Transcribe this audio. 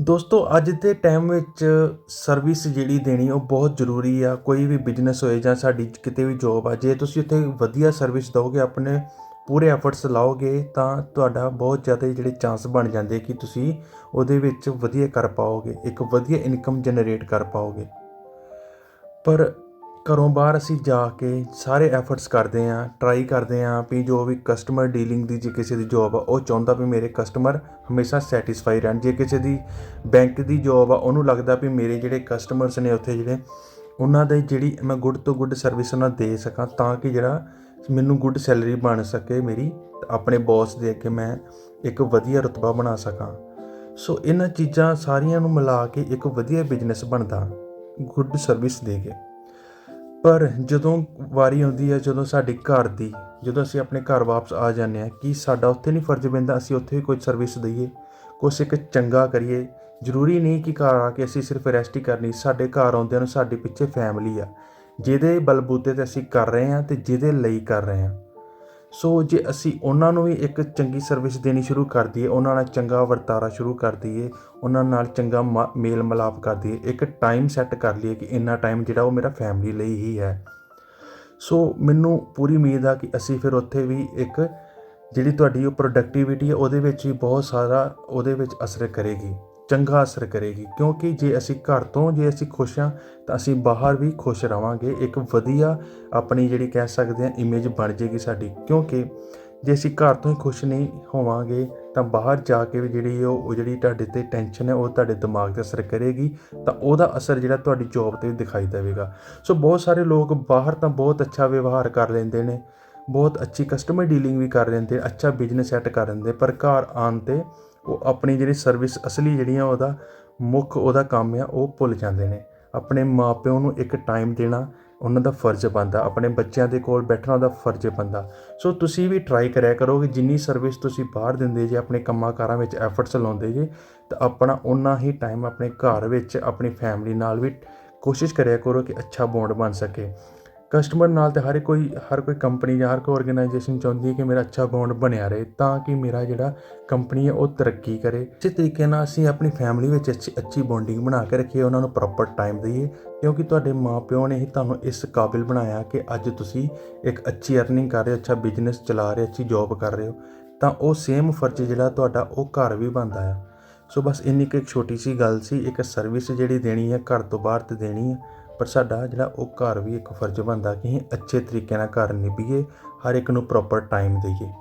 ਦੋਸਤੋ, ਅੱਜ ਦੇ ਟਾਈਮ ਵਿੱਚ ਸਰਵਿਸ ਜਿਹੜੀ ਦੇਣੀ ਉਹ ਬਹੁਤ ਜ਼ਰੂਰੀ ਆ। ਕੋਈ ਵੀ ਬਿਜ਼ਨਸ ਹੋਏ ਜਾਂ ਸਾਡੀ ਕਿਤੇ ਵੀ ਜੋਬ ਆ, ਜੇ ਤੁਸੀਂ ਉੱਥੇ ਵਧੀਆ ਸਰਵਿਸ ਦਿਓਗੇ, ਆਪਣੇ ਪੂਰੇ ਐਫਰਟਸ ਲਾਓਗੇ, ਤਾਂ ਤੁਹਾਡਾ ਬਹੁਤ ਜ਼ਿਆਦਾ ਜਿਹੜੇ ਚਾਂਸ ਬਣ ਜਾਂਦੇ ਕਿ ਤੁਸੀਂ ਉਹਦੇ ਵਿੱਚ ਵਧੀਆ ਕਰ ਪਾਓਗੇ, ਇੱਕ ਵਧੀਆ ਇਨਕਮ ਜਨਰੇਟ ਕਰ ਪਾਓਗੇ। ਪਰ ਘਰੋਂ ਬਾਹਰ ਅਸੀਂ ਜਾ ਕੇ ਸਾਰੇ ਐਫਰਟਸ ਕਰਦੇ ਹਾਂ ਟਰਾਈ ਕਰਦੇ ਹਾਂ ਵੀ ਜੋ ਵੀ ਕਸਟਮਰ ਡੀਲਿੰਗ ਦੀ ਜੇ ਕਿਸੇ ਦੀ ਜੋਬ ਆ, ਉਹ ਚਾਹੁੰਦਾ ਵੀ ਮੇਰੇ ਕਸਟਮਰ ਹਮੇਸ਼ਾ ਸੈਟੀਸਫਾਈ ਰਹਿਣ। ਜੇ ਕਿਸੇ ਦੀ ਬੈਂਕ ਦੀ ਜੋਬ ਆ, ਉਹਨੂੰ ਲੱਗਦਾ ਵੀ ਮੇਰੇ ਜਿਹੜੇ ਕਸਟਮਰਸ ਨੇ ਉੱਥੇ ਜਿਹੜੇ, ਉਹਨਾਂ ਦੇ ਜਿਹੜੀ ਮੈਂ ਗੁੱਡ ਤੋਂ ਗੁੱਡ ਸਰਵਿਸ ਉਹਨਾਂ ਦੇ ਸਕਾਂ ਤਾਂ ਕਿ ਜਿਹੜਾ ਮੈਨੂੰ ਗੁੱਡ ਸੈਲਰੀ ਬਣ ਸਕੇ ਮੇਰੀ, ਆਪਣੇ ਬੌਸ ਦੇ ਅੱਗੇ ਮੈਂ ਇੱਕ ਵਧੀਆ ਰੁਤਬਾ ਬਣਾ ਸਕਾਂ। ਸੋ ਇਹਨਾਂ ਚੀਜ਼ਾਂ ਸਾਰੀਆਂ ਨੂੰ ਮਿਲਾ ਕੇ ਇੱਕ ਵਧੀਆ ਬਿਜ਼ਨਸ ਬਣਦਾ ਗੁੱਡ ਸਰਵਿਸ ਦੇ ਕੇ। ਪਰ ਜਦੋਂ ਵਾਰੀ ਆਉਂਦੀ ਹੈ, ਜਦੋਂ ਸਾਡੇ ਘਰ ਦੀ, ਜਦੋਂ ਅਸੀਂ ਆਪਣੇ ਘਰ ਵਾਪਸ ਆ ਜਾਂਦੇ ਹਾਂ, ਕੀ ਸਾਡਾ ਉੱਥੇ ਨਹੀਂ ਫਰਜ਼ ਪੈਂਦਾ ਅਸੀਂ ਉੱਥੇ ਵੀ ਕੋਈ ਸਰਵਿਸ ਦਈਏ, ਕੁਛ ਇੱਕ ਚੰਗਾ ਕਰੀਏ? ਜ਼ਰੂਰੀ ਨਹੀਂ ਕਿ ਘਰ ਆ ਕੇ ਅਸੀਂ ਸਿਰਫ ਰੈਸਟ ਹੀ ਕਰਨੀ, ਸਾਡੇ ਘਰ ਆਉਂਦਿਆਂ ਨੂੰ ਸਾਡੇ ਪਿੱਛੇ ਫੈਮਿਲੀ ਆ। ਜਿਹਦੇ ਬਲਬੂਤੇ ਤੇ ਅਸੀਂ ਕਰ ਰਹੇ ਹਾਂ ਤੇ ਜਿਹਦੇ ਲਈ ਕਰ ਰਹੇ ਹਾਂ। ਸੋ ਜੇ ਅਸੀਂ ਉਹਨਾਂ ਨੂੰ ਵੀ ਇੱਕ ਚੰਗੀ ਸਰਵਿਸ ਦੇਣੀ ਸ਼ੁਰੂ ਕਰ ਦਈਏ, ਉਹਨਾਂ ਨਾਲ ਚੰਗਾ ਵਰਤਾਰਾ ਸ਼ੁਰੂ ਕਰ ਦਈਏ, ਉਹਨਾਂ ਨਾਲ ਚੰਗਾ ਮ- ਮੇਲ ਮਿਲਾਪ ਕਰ ਦਈਏ, ਇੱਕ ਟਾਈਮ ਸੈੱਟ ਕਰ ਲਈਏ ਕਿ ਇੰਨਾ ਟਾਈਮ ਜਿਹੜਾ ਉਹ ਮੇਰਾ ਫੈਮਿਲੀ ਲਈ ਹੀ ਹੈ। ਸੋ ਮੈਨੂੰ ਪੂਰੀ ਉਮੀਦ ਆ ਕਿ ਅਸੀਂ ਫਿਰ ਉੱਥੇ ਵੀ ਇੱਕ ਜਿਹੜੀ ਤੁਹਾਡੀ ਉਹ ਪ੍ਰੋਡਕਟਿਵਿਟੀ ਹੈ, ਉਹਦੇ ਵਿੱਚ ਵੀ ਬਹੁਤ ਸਾਰਾ, ਉਹਦੇ ਵਿੱਚ ਅਸਰ ਕਰੇਗੀ। ਚੰਗਾ ਅਸਰ ਕਰੇਗੀ। ਕਿਉਂਕਿ ਜੇ ਅਸੀਂ ਘਰ ਤੋਂ ਜੇ ਅਸੀਂ ਖੁਸ਼ ਹਾਂ, ਤਾਂ ਅਸੀਂ ਬਾਹਰ ਵੀ ਖੁਸ਼ ਰਵਾਂਗੇ। ਇੱਕ ਵਧੀਆ ਆਪਣੀ ਜਿਹੜੀ ਕਹਿ ਸਕਦੇ ਹਾਂ ਇਮੇਜ ਬਣ ਜੇਗੀ ਸਾਡੀ। ਕਿਉਂਕਿ ਜੇ ਅਸੀਂ ਘਰ ਤੋਂ ਹੀ ਖੁਸ਼ ਨਹੀਂ ਹੋਵਾਂਗੇ, ਤਾਂ ਬਾਹਰ ਜਾ ਕੇ ਵੀ ਜਿਹੜੀ ਉਹ ਜਿਹੜੀ ਤੁਹਾਡੇ ਤੇ ਟੈਨਸ਼ਨ ਹੈ, ਉਹ ਤੁਹਾਡੇ ਦਿਮਾਗ ਤੇ ਅਸਰ ਕਰੇਗੀ। ਤਾਂ ਉਹਦਾ ਅਸਰ ਜਿਹੜਾ ਤੁਹਾਡੀ ਜੌਬ ਤੇ ਵੀ ਦਿਖਾਈ ਦੇਵੇਗਾ। ਸੋ ਬਹੁਤ ਸਾਰੇ ਲੋਕ ਬਾਹਰ ਤਾਂ ਬਹੁਤ ਅੱਛਾ ਵਿਵਹਾਰ ਕਰ ਲੈਂਦੇ ਨੇ। ਬਹੁਤ ਅੱਛੀ ਕਸਟਮਰ ਡੀਲਿੰਗ ਵੀ ਕਰ ਲੈਂਦੇ ਅੱਛਾ ਬਿਜ਼ਨਸ ਸੈੱਟ ਕਰ ਲੈਂਦੇ ਪਰ ਘਰ ਆਉਣ ਤੇ ਉਹ ਆਪਣੀ ਜਿਹੜੀ ਸਰਵਿਸ ਅਸਲੀ ਜਿਹੜੀਆਂ ਉਹਦਾ ਮੁੱਖ ਉਹਦਾ ਕੰਮ ਆ, ਉਹ ਭੁੱਲ ਜਾਂਦੇ ਨੇ। ਆਪਣੇ ਮਾਪਿਆਂ ਨੂੰ ਇੱਕ ਟਾਈਮ ਦੇਣਾ, ਉਹਨਾਂ ਦਾ ਫਰਜ਼ ਬਣਦਾ। ਆਪਣੇ ਬੱਚਿਆਂ ਦੇ ਕੋਲ ਬੈਠਣਾ, ਉਹਦਾ ਫਰਜ਼ ਬਣਦਾ। ਸੋ ਤੁਸੀਂ ਵੀ ਟਰਾਈ ਕਰਿਆ ਕਰੋ ਕਿ ਜਿੰਨੀ ਸਰਵਿਸ ਤੁਸੀਂ ਬਾਹਰ ਦਿੰਦੇ ਜੇ, ਆਪਣੇ ਕੰਮਾਂ ਕਾਰਾਂ ਵਿੱਚ ਐਫਰਟਸ ਲਾਉਂਦੇ ਜੇ, ਤਾਂ ਆਪਣਾ ਉਨਾ ਹੀ ਟਾਈਮ ਆਪਣੇ ਘਰ ਵਿੱਚ, ਆਪਣੀ ਫੈਮਿਲੀ ਨਾਲ ਵੀ ਕੋਸ਼ਿਸ਼ ਕਰਿਆ ਕਰੋ ਕਿ ਅੱਛਾ ਬੌਂਡ ਬਣ ਸਕੇ। ਕਸਟਮਰ ਨਾਲ ਤਾਂ ਹਰ ਕੋਈ ਹਰ ਕੋਈ ਕੰਪਨੀ ਜਾਂ ਹਰ ਕੋਈ ਔਰਗਨਾਈਜੇਸ਼ਨ ਚਾਹੁੰਦੀ ਹੈ ਕਿ ਮੇਰਾ ਅੱਛਾ ਬੌਂਡ ਬਣਿਆ ਰਹੇ ਤਾਂ ਕਿ ਮੇਰਾ ਜਿਹੜਾ ਕੰਪਨੀ ਹੈ ਉਹ ਤਰੱਕੀ ਕਰੇ। ਇਸੇ ਤਰੀਕੇ ਨਾਲ ਅਸੀਂ ਆਪਣੀ ਫੈਮਿਲੀ ਵਿੱਚ ਅੱਛੀ ਅੱਛੀ ਬੌਂਡਿੰਗ ਬਣਾ ਕੇ ਰੱਖੀਏ, ਉਹਨਾਂ ਨੂੰ ਪ੍ਰੋਪਰ ਟਾਈਮ ਦਈਏ, ਕਿਉਂਕਿ ਤੁਹਾਡੇ ਮਾਪਿਓ ਨੇ ਹੀ ਤੁਹਾਨੂੰ ਇਸ ਕਾਬਿਲ ਬਣਾਇਆ ਕਿ ਅੱਜ ਤੁਸੀਂ ਇੱਕ ਅੱਛੀ ਅਰਨਿੰਗ ਕਰ ਰਹੇ ਹੋ, ਅੱਛਾ ਬਿਜ਼ਨਸ ਚਲਾ ਰਹੇ ਅੱਛੀ ਜੌਬ ਕਰ ਰਹੇ ਹੋ, ਤਾਂ ਉਹ ਸੇਮ ਫਰਜ਼ ਜਿਹੜਾ ਤੁਹਾਡਾ ਉਹ ਘਰ ਵੀ ਬਣਦਾ ਆ। ਸੋ ਬਸ ਇੰਨੀ ਕੁ ਇੱਕ ਛੋਟੀ ਸੀ ਗੱਲ ਸੀ, ਇੱਕ ਸਰਵਿਸ ਜਿਹੜੀ ਦੇਣੀ ਹੈ, ਘਰ ਤੋਂ ਬਾਹਰ ਤੇ ਦੇਣੀ ਹੈ। ਪਰ ਸਾਡਾ ਜਿਹੜਾ ਉਹ ਘਰ ਵੀ ਇੱਕ ਫਰਜ਼ ਬਣਦਾ ਕਿ ਅਸੀਂ ਅੱਛੇ ਤਰੀਕੇ ਨਾਲ ਘਰ ਨਿਭੀਏ, ਹਰ ਇੱਕ ਨੂੰ ਪ੍ਰੋਪਰ ਟਾਈਮ ਦੇਈਏ।